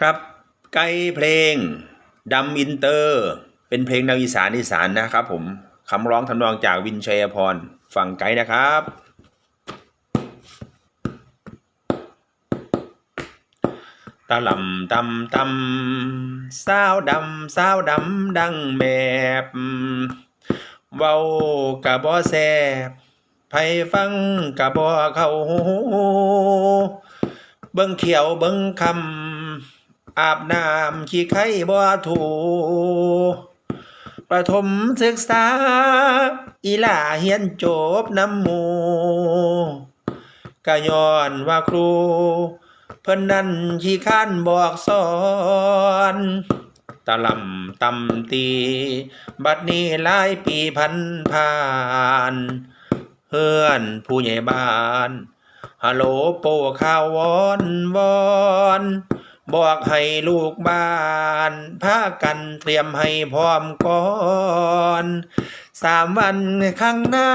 ครับไกด์เพลงดำอินเตอร์ เป็นเพลงแนวอีสานอีสานนะครับผมคำร้องทำนองจากวินชัยพรฟังไกด์นะครับ ตะลำตำตำสาวดำสาวดำดังแมบเว้ากะบ่แซบไผฟังกะบ่เข้าหูเบิ่งเขียวเบิ่งคำ อาบน้ำขี้ไข่บ่ถูประถมศึกษา อีหล่าเฮียนจบน้ำหมูกะย้อนว่าครู เพิ่นนั่นขี้ข้านบอกสอนตะลำตำตี บัดนี้หลายปีพันผ่านเฮือนผู้ใหญ่บ้านฮัลโหลโปข่าววอนวอน บอกให้ลูกบ้านพากันเตรียมให้พร้อมก่อนสามวันข้างหน้า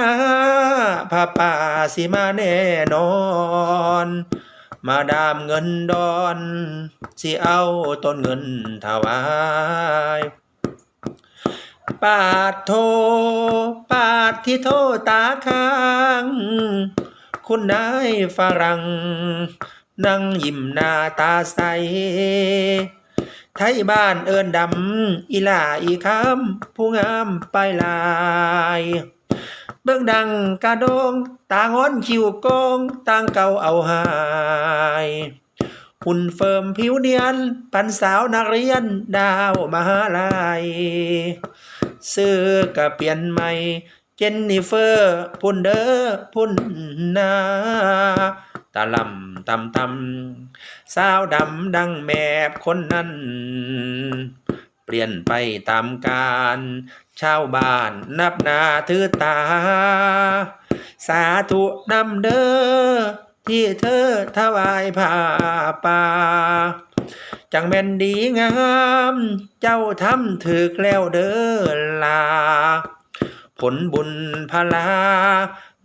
พระป่าสิมาแน่นอน มาดามเงินดอนสิเอาต้นเงินถวายปาดโทปาดที่โทตาค้าง คุณนายฝรั่ง นั่งยิ้มหน้าตาใส ไทยบ้านเอินดำ อีหล่าอีคำผู้งามไปลาย เบื้องดังกระดง ตางอนคิวโกงต่างเก่าเอาหายหุ่นเฟิร์มผิวเนียน ปันสาวนักเรียนดาวมหาลัยซื้อกะเปลี่ยนใหม่ เจนนิเฟอร์ พุ่นเดอ้อพุ่นนา ตะลำตำตำสาวดำดังแมบคนนั้น เปลี่ยนไปตามกาลชาวบ้านนับหนาถือตา สาธุนำเด้อที่เธอถวายผ้าป่าจังแม่นดีงาม เจ้าทำถึกแล้วเด้อลา ผลบุญพลา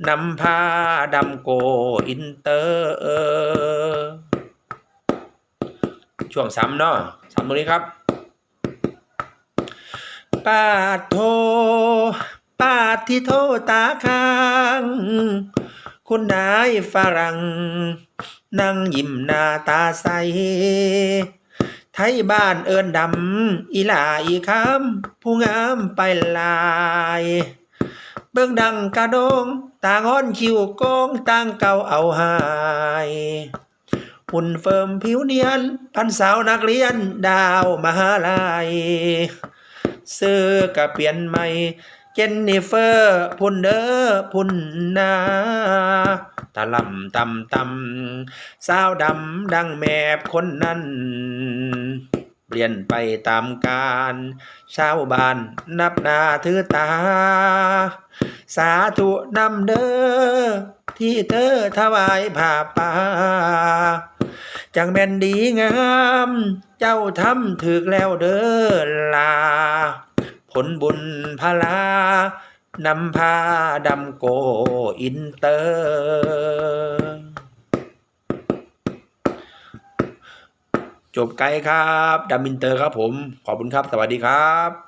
นำพาดำโกอินเตอร์ช่วงซ้ำเนาะซ้ำตรงนี้ครับปาดโทปาดที่โทตาค้างคุณนายฝรั่ง นั่งยิ้มหน้าตาใส ไทยบ้านเอินดำ อีลาอีคำผู้งามไปลาย เบื้องดังกระโดง ต่างอ้อนคิวโกงต่างเก่าเอาหายหุ่นเฟิร์มผิวเนียน พันสาวนักเรียนดาวมหาลัยเสื้อกะเปลี่ยนใหม่ เจนนิเฟอร์พุ่นเด้อพุ่นนาตะลำตำตำสาวดำดังแมบคนนั้น เปลี่ยนไปตามกาลชาวบ้านนับหนาถือตา สาธุนำเด้อที่เธอถวายผ้าป่าจังแม่นดีงาม เจ้าทำถึกแล้วเด้อลา ผลบุญพลานำพาดำโกอินเตอร์ จบไกลครับดัมมินเตอร์ครับผม ขอบคุณครับ สวัสดีครับ